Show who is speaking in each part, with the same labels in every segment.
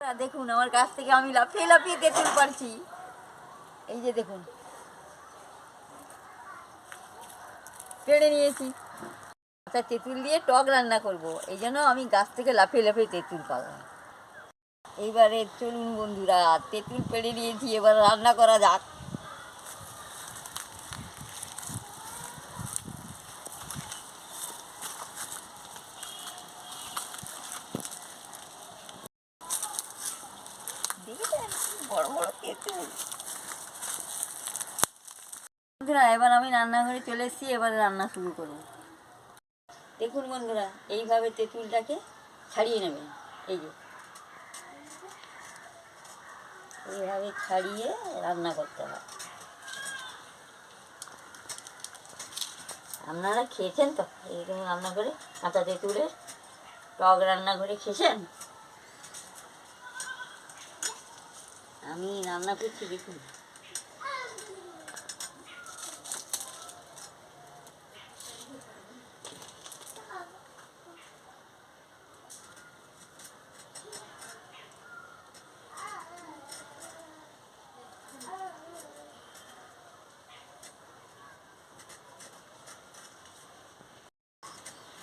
Speaker 1: দেখুন, আমার কাছ থেকে আমি লাফিয়ে লাফিয়ে তেঁতুল পারছি। এই যে দেখুন। পেড়ে নিয়েছি। আচ্ছা তেঁতুল দিয়ে টক রান্না করব। এই জন্য আমি গাছ থেকে লাফিয়ে লাফিয়ে তেঁতুল পারলাম এইবারে চলুন বন্ধুরা, তেঁতুল পেড়ে নিয়েছি, এবার রান্না করা যাক দেখেছেন বড় বড় তেঁতুল বন্ধুরা এবার আমি রান্নাঘরে চলে এসেছি, এবার রান্না শুরু করব। দেখুন বন্ধুরা, এইভাবে তেঁতুলটাকে ছাড়িয়ে নেবেন। এই যে। এইভাবে ছাড়িয়ে রান্না করতে হয়। আপনারা খেয়েছেন তো? এইরকম রান্না করে কাঁচা তেঁতুলের টক রান্না করে খেয়েছেন? আমি রান্না করছি, দেখুন।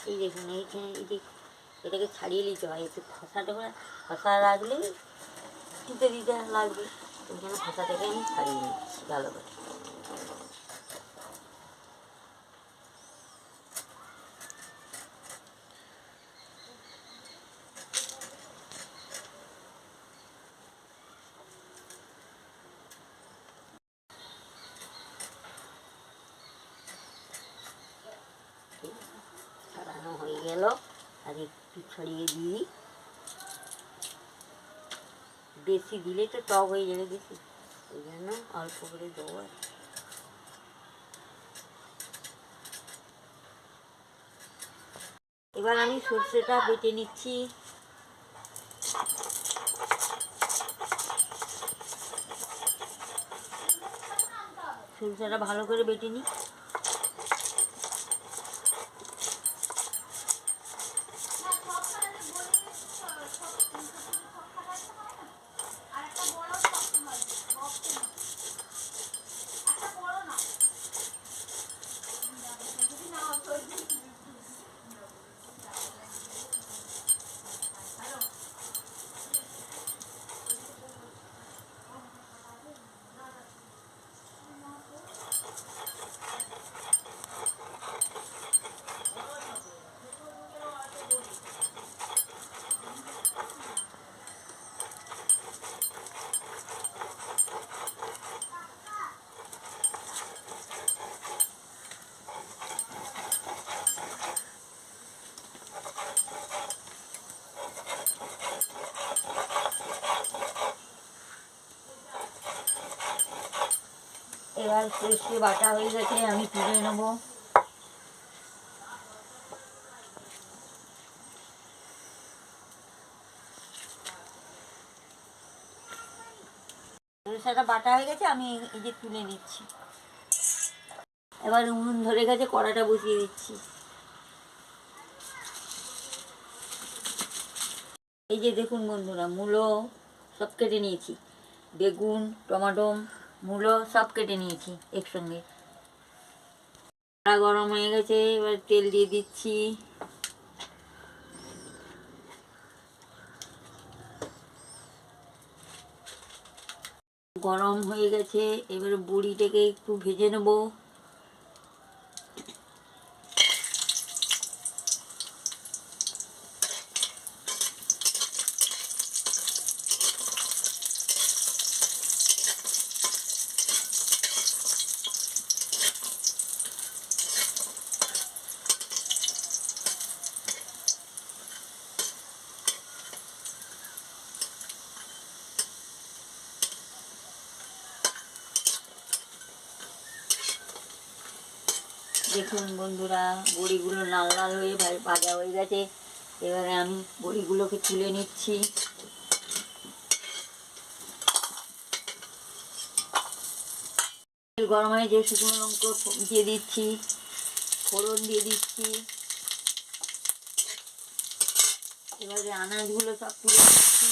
Speaker 1: এই দেখুন এইখানে এই এটাকে ছাড়িয়ে নিতে হয় একটু খসাটা করে খসা রাখলে টিপে দিতে লাগবে। ওই জন্য খসাটাকে আমি ছাড়িয়ে নিচ্ছি ভালো করে ছাড়ানো হয়ে গেল। আর একটু ছড়িয়ে দিই। বেশি দিলে তো টক হয়ে যাবে বেশি। ওই জন্য অল্প করে দেবো আর এবার আমি সর্ষেটা বেটে নিচ্ছি। সরষেটা ভালো করে বেটে নিই। এবার সর্ষে বাটা হয়ে গেছে, আমি তুলে নেব। সরষেটা বাটা হয়ে গেছে, আমি এই যে তুলে নিচ্ছি। এবার উনুন ধরে গেছে, কড়াটা বসিয়ে দিচ্ছি। এই যে দেখুন বন্ধুরা, মূলো সব কেটে নিয়েছি। বেগুন, টমাটো মূলো সব কেটে নিয়েছি একসঙ্গে। গরম হয়ে গেছে, এবার তেল দিয়ে দিচ্ছি। গরম হয়ে গেছে, এবার বুড়িটাকে একটু ভেজে নেব। দেখুন বন্ধুরা, বড়িগুলো লাল লাল হয়ে ভাজা হয়ে গেছে। এবারে আমি বড়িগুলোকে তুলে নিচ্ছি। তেল গরম হয়ে যে শুকনো লঙ্কা দিয়ে দিচ্ছি, ফোড়ন দিয়ে দিচ্ছি। এবারে আনাজগুলো সব তুলে নিচ্ছি।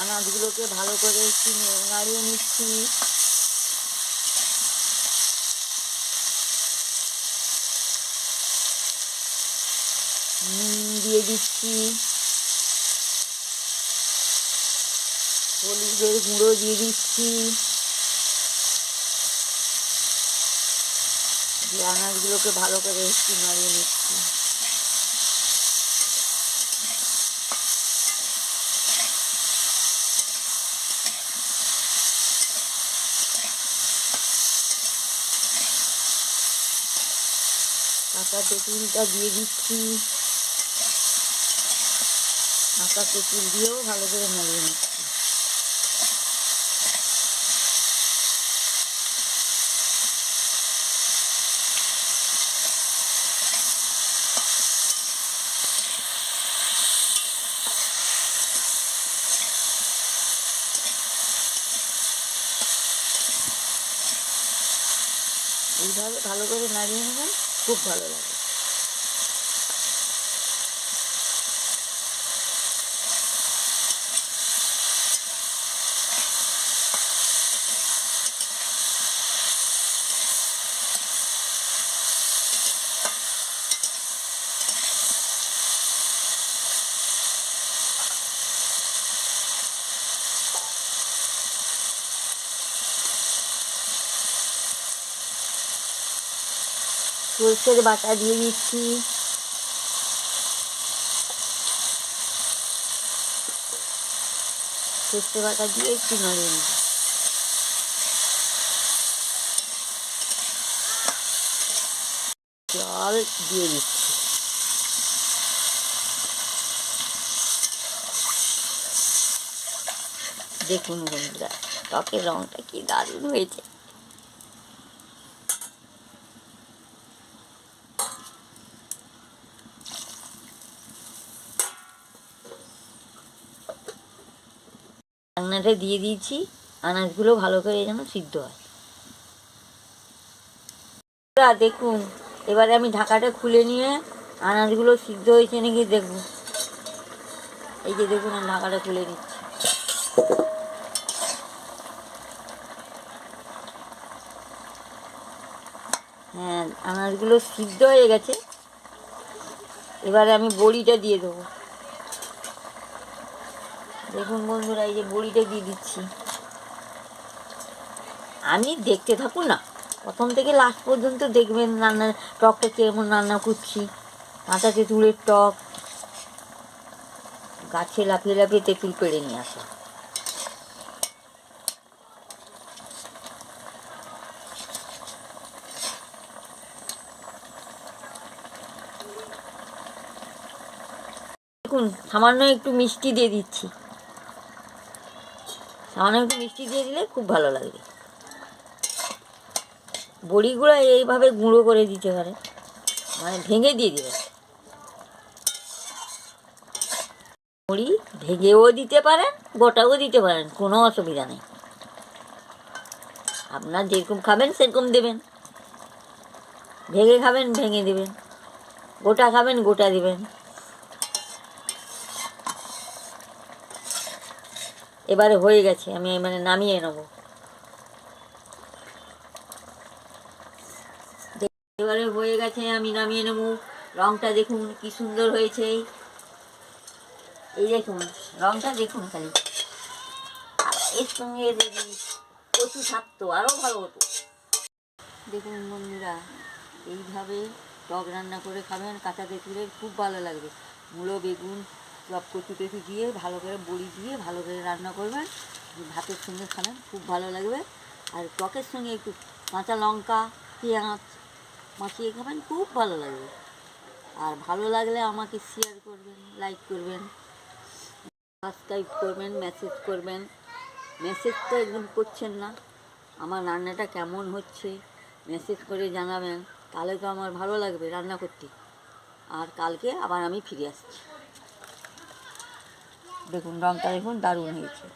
Speaker 1: আনাজগুলোকে ভালো করে একটু নাড়িয়ে নিচ্ছি। নুন দিয়ে দিচ্ছি। হলুদের গুঁড়ো দিয়ে দিচ্ছি। দিয়ে আনাজগুলোকে ভালো করে একটু নাড়িয়ে নিচ্ছি। কাঁচা তেঁতুলটা দিয়ে দিচ্ছি। কাঁচা তেঁতুল দিয়েও ভালো করে নাড়িয়ে নিচ্ছি। এইভাবে ভালো করে নাড়িয়ে নেবেন। খুব ভালো লাগে সরষের বাটা দিয়ে দিচ্ছি। সরষে বাটা দিয়ে একটু নাড়িয়ে নেব। জল দিয়ে দিচ্ছি। দেখুন বন্ধুরা, ত্বকের রঙটা কি দারুণ হয়েছে। রান্নাটা দিয়ে দিয়েছি, আনাজগুলো ভালো করে যেন সিদ্ধ হয়। দেখুন, এবারে আমি ঢাকাটা খুলে নিয়ে আনাজগুলো সিদ্ধ হয়েছে নাকি দেখব এই যে দেখুন, আমি ঢাকাটা খুলে নিচ্ছি। হ্যাঁ আনাজগুলো সিদ্ধ হয়ে গেছে। এবারে আমি বড়িটা দিয়ে দেবো। দেখুন বন্ধুরা, এই যে বড়িটা দিয়ে দিচ্ছি। আমি দেখতে থাকুন না। প্রথম থেকে লাস্ট পর্যন্ত দেখবেন রান্নার টকটা কেমন রান্না করছি। কাঁচা তেঁতুলের টক। গাছে লাফিয়ে লাফিয়ে তেঁতুল পেড়ে নিয়ে আসা। দেখুন, সামান্য একটু মিষ্টি দিয়ে দিচ্ছি। সামান্য একটু মিষ্টি দিয়ে দিলে খুব ভালো লাগবে। বড়িগুলো এইভাবে গুঁড়ো করে দিতে পারে। মানে ভেঙে দিয়ে দেবে। বড়ি ভেঙেও দিতে পারেন, গোটাও দিতে পারেন, কোনো অসুবিধা নেই। আপনার যেরকম খাবেন, সেরকম দেবেন। ভেঙে খাবেন, ভেঙে দেবেন। গোটা খাবেন, গোটা দেবেন। এবারে হয়ে গেছে, আমি মানে নামিয়ে নেব। এবারে হয়ে গেছে, আমি নামিয়ে নেব। রংটা দেখুন কি সুন্দর হয়েছে। এই দেখুন, রংটা দেখুন খালি। এর সঙ্গে যদি কচু থাকতো আরও ভালো হতো। দেখুন বন্ধুরা, এইভাবে টক রান্না করে খাবেন কাঁচা তেঁতুলের খুব ভালো লাগবে। মূলো, বেগুন সব কচু টচু দিয়ে ভালো করে বড়ি দিয়ে ভালো করে রান্না করবেন। ভাতের সঙ্গে খাবেন, খুব ভালো লাগবে। আর টকের সঙ্গে একটু কাঁচা লঙ্কা, পেঁয়াজ মাখিয়ে খাবেন, খুব ভালো লাগবে। আর ভালো লাগলে আমাকে শেয়ার করবেন লাইক করবেন সাবস্ক্রাইব করবেন মেসেজ করবেন। মেসেজ তো একদম করছেন না। আমার রান্নাটা কেমন হচ্ছে মেসেজ করে জানাবেন। তাহলে তো আমার ভালো লাগবে রান্না করতে। আর কালকে আবার আমি ফিরে আসছি। দেখুন রঙটা দেখুন দারুণ হয়েছে।